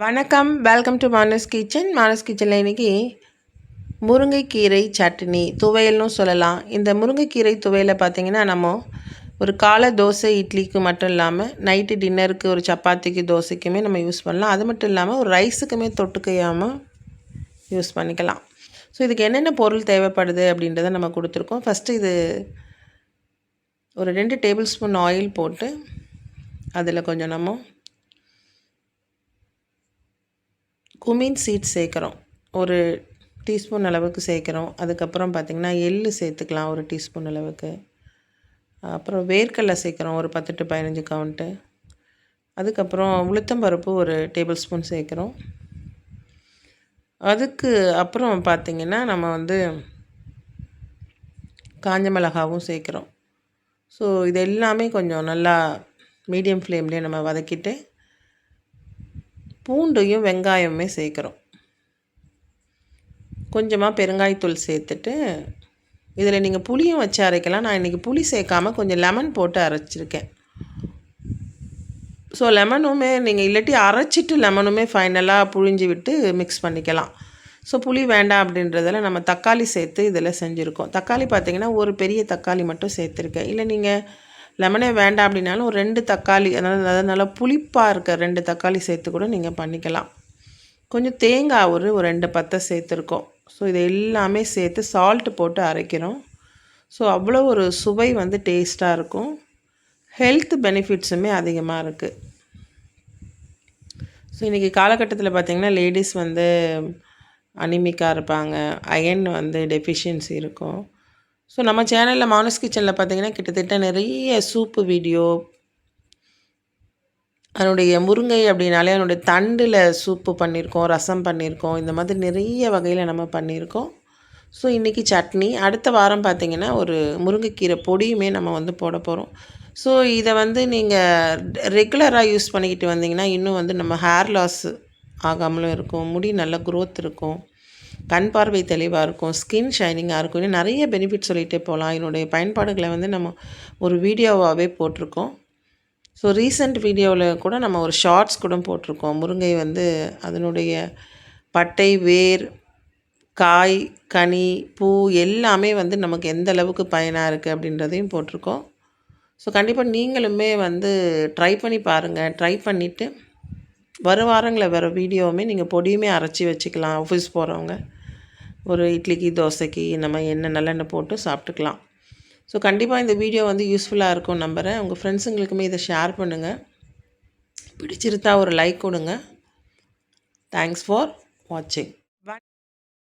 வணக்கம். Welcome to Manas kitchen Manas கிச்சனில் இன்றைக்கி முருங்கைக்கீரை சட்னி துவையல்னு சொல்லலாம். இந்த முருங்கைக்கீரை துவையில் பார்த்திங்கன்னா நம்ம ஒரு காலை தோசை இட்லிக்கு மட்டும் இல்லாமல் நைட்டு டின்னருக்கு ஒரு சப்பாத்திக்கு தோசைக்குமே நம்ம யூஸ் பண்ணலாம். அது மட்டும் இல்லாமல் ஒரு ரைஸுக்குமே தொட்டுக்கையாமல் யூஸ் பண்ணிக்கலாம். ஸோ இதுக்கு என்னென்ன பொருள் தேவைப்படுது அப்படின்றத நம்ம கொடுத்துருக்கோம். ஃபஸ்ட்டு இது ஒரு ரெண்டு டேபிள் ஸ்பூன் ஆயில் போட்டு அதில் கொஞ்சம் நம்ம குமின் சீட் சேர்க்குறோம். ஒரு டீஸ்பூன் அளவுக்கு சேர்க்குறோம். அதுக்கப்புறம் பார்த்திங்கன்னா எள் சேர்த்துக்கலாம் ஒரு டீஸ்பூன் அளவுக்கு. அப்புறம் வேர்க்கடலை சேர்க்குறோம். ஒரு பத்து டு பதினஞ்சு கவுண்ட்டு அதுக்கப்புறம் உளுத்தம்பருப்பு ஒரு டேபிள் ஸ்பூன் சேர்க்குறோம். அதுக்கு அப்புறம் பார்த்திங்கன்னா நம்ம வந்து காஞ்ச மிளகாவும் சேர்க்குறோம். ஸோ இது எல்லாமே கொஞ்சம் நல்லா மீடியம் ஃப்ளேம்லேயே நம்ம வதக்கிட்டு பூண்டையும் வெங்காயமே சேர்க்குறோம். கொஞ்சமாக பெருங்காயத்தூள் சேர்த்துட்டு இதில் நீங்கள் புளியும் வச்சு அரைக்கலாம். நான் இன்றைக்கி புளி சேர்க்காமல் கொஞ்சம் லெமன் போட்டு அரைச்சிருக்கேன். ஸோ லெமனுமே நீங்கள் இல்லாட்டி அரைச்சிட்டு லெமனுமே ஃபைனலாக புழிஞ்சு விட்டு மிக்ஸ் பண்ணிக்கலாம். ஸோ புளி வேண்டாம் அப்படின்றதில் நம்ம தக்காளி சேர்த்து இதில் செஞ்சுருக்கோம். தக்காளி பார்த்திங்கன்னா ஒரு பெரிய தக்காளி மட்டும் சேர்த்துருக்கேன். இல்லை நீங்கள் லெமனே வேண்டாம் அப்படின்னாலும் ஒரு ரெண்டு தக்காளி அதனால் அதாவது நல்லா புளிப்பாக இருக்க ரெண்டு தக்காளி சேர்த்து கூட நீங்கள் பண்ணிக்கலாம். கொஞ்சம் தேங்காய் ஒரு ஒரு ரெண்டு பத்தை சேர்த்துருக்கோம். ஸோ இதை எல்லாமே சேர்த்து சால்ட்டு போட்டு அரைக்கிறோம். ஸோ அவ்வளோ ஒரு சுவை வந்து டேஸ்ட்டாக இருக்கும். ஹெல்த் பெனிஃபிட்ஸுமே அதிகமாக இருக்குது ஸோ இன்றைக்கி காலகட்டத்தில் பார்த்திங்கன்னா லேடிஸ் வந்து அனிமிக்காக இருப்பாங்க. அயன் வந்து டெஃபிஷியன்சி இருக்கும். ஸோ நம்ம சேனலில் மானஸ் கிச்சனில் பார்த்திங்கன்னா கிட்டத்தட்ட நிறைய சூப்பு வீடியோ அதனுடைய முருங்கை அப்படின்னாலே அதனுடைய தண்டில் சூப்பு பண்ணியிருக்கோம் ரசம் பண்ணியிருக்கோம் இந்த மாதிரி நிறைய வகையில் நம்ம பண்ணியிருக்கோம் ஸோ இன்றைக்கி சட்னி அடுத்த வாரம் பார்த்திங்கன்னா ஒரு முருங்கைக்கீரை பொடியுமே நம்ம வந்து போட போகிறோம் ஸோ இதை வந்து நீங்கள் ரெகுலராக யூஸ் பண்ணிக்கிட்டு வந்தீங்கன்னா இன்னும் வந்து நம்ம ஹேர் லாஸ் ஆகாமலும் இருக்கும் முடி நல்ல க்ரோத் இருக்கும். கண் பார்வை தெளிவாக இருக்கும் ஸ்கின் ஷைனிங்காக இருக்கும். இன்னும் நிறைய பெனிஃபிட் சொல்லிகிட்டே போகலாம். என்னுடைய பயன்பாடுகளை வந்து நம்ம ஒரு வீடியோவாகவே போட்டிருக்கோம். ஸோ ரீசெண்ட் வீடியோவில் கூட நம்ம ஒரு ஷார்ட்ஸ் கூட போட்டிருக்கோம். முருங்கை வந்து அதனுடைய பட்டை வேர் காய் கனி பூ எல்லாமே வந்து நமக்கு எந்த அளவுக்கு பயனாக இருக்குது அப்படின்றதையும் போட்டிருக்கோம். ஸோ கண்டிப்பாக நீங்களுமே வந்து ட்ரை பண்ணி பாருங்கள் ட்ரை பண்ணிவிட்டு வரும் வாரங்களில் வர வீடியோவுமே நீங்கள் பொடியுமே அரைச்சி வச்சுக்கலாம் ஆஃபீஸ் போகிறவங்க ஒரு இட்லிக்கு தோசைக்கு நம்ம எண்ணெய் நல்லெண்ணெய் போட்டு சாப்பிட்டுக்கலாம். ஸோ கண்டிப்பாக இந்த வீடியோ வந்து யூஸ்ஃபுல்லாக இருக்கும் நம்புகிறேன் உங்கள் ஃப்ரெண்ட்ஸுங்களுக்குமே இதை ஷேர் பண்ணுங்கள் பிடிச்சிருந்தா ஒரு லைக் கொடுங்க. தேங்க்ஸ் ஃபார் வாட்சிங்